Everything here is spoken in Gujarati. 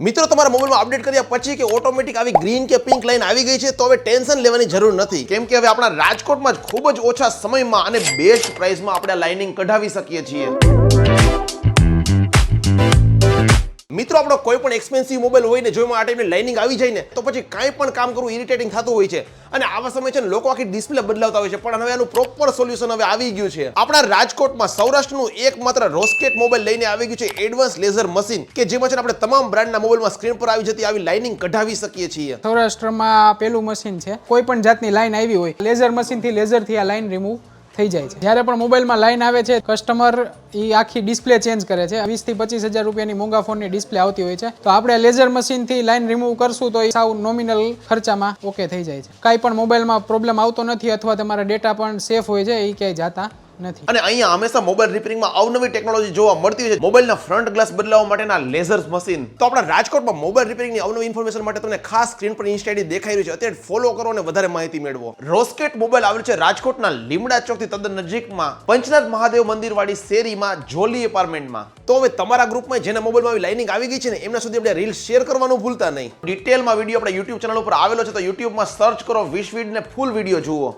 મિત્રો, તમારા મોબાઈલમાં અપડેટ કર્યા પછી કે ઓટોમેટિક આવી ગ્રીન કે પિંક લાઈન આવી ગઈ છે, તો હવે ટેન્શન લેવાની જરૂર નથી. કેમ કે હવે આપણા રાજકોટમાં જ ખૂબ જ ઓછા સમયમાં અને બેસ્ટ પ્રાઇસમાં આપણે લાઇનિંગ કઢાવી શકીએ છીએ. મિત્રો, આપણો કોઈ પણ એક્સપેન્સિવ મોબાઈલ હોય ને જો એમાં આ ટાઈપની લાઇનિંગ આવી જાય ને, તો પછી કાંઈ પણ કામ કરવું ઇરિટેટિંગ થતું હોય છે. અને આવા સમય છે ને, લોકો આખી ડિસ્પ્લે બદલાવતા હોય છે. પણ હવે આનું પ્રોપર સોલ્યુશન હવે આવી ગયું છે. આપણા રાજકોટમાં સૌરાષ્ટ્રનું એકમાત્ર રોસ્કેટ મોબાઈલ લઈને આવી ગયું છે એડવાન્સ લેઝર મશીન કે જેમાં છે આપણે તમામ બ્રાન્ડના મોબાઈલમાં સ્ક્રીન પર આવી જતી આવી લાઇનિંગ કઢાવી શકીએ છીએ. સૌરાષ્ટ્રમાં પેલું મશીન છે. કોઈ પણ જાતની લાઇન આવી હોય લેઝર મશીનથી લેઝરથી આ લાઇન રિમૂવ થઈ જાય છે. જ્યારે પણ મોબાઈલમાં લાઈન આવે છે કસ્ટમર એ આખી ડિસ્પ્લે ચેન્જ કરે છે. વીસથી પચીસ હજાર રૂપિયાની મોંઘા ફોનની ડિસ્પ્લે આવતી હોય છે. તો આપણે લેઝર મશીનથી લાઈન રિમૂવ કરશું તો એ સાવ નોમિનલ ખર્ચામાં ઓકે થઈ જાય છે. કાંઈ પણ મોબાઈલમાં પ્રોબ્લેમ આવતો નથી અથવા તમારા ડેટા પણ સેફ હોય છે એ ક્યાંય જાતા નથી. અને અહીંયા હંમેશા મોબાઈલ રિપેરિંગમાં અવનવી ટેકનોલોજી જોવા મળતી છે. મોબાઈલના ફ્રન્ટ ગ્લાસ બદલાવવા માટેના લેઝર મશીન તો આપણા રાજકોટમાં મોબાઈલ રિપેરિંગની અવનવી ઇન્ફોર્મેશન માટે તમને ખાસ સ્ક્રીન પર ઇન્સ્ટા આઈડી દેખાઈ રહ્યું છે. અત્યારે ફોલો કરો અને વધારે માહિતી મેળવો. રોસ્કેટ મોબાઈલ આવેલ છે રાજકોટના લીમડા ચોકથી તદ્દન નજીકમાં. પંચનાથ મહાદેવ મંદિરવાળી શેરીમાં જોલી એપાર્ટમેન્ટમાં તો હવે તમારા ગ્રુપમાં જેના મોબાઈલમાં લાઇનિંગ આવી ગઈ છે ને, એમના સુધી આપણે રીલ શેર કરવાનું ભૂલતા નહીં. ડિટેલમાં વીડિયો આપણા યુટ્યુબ ચેનલ ઉપર આવેલો છે, તો યુટ્યુબમાં સર્ચ કરો વિશ ને ફૂલ વીડિયો જુઓ.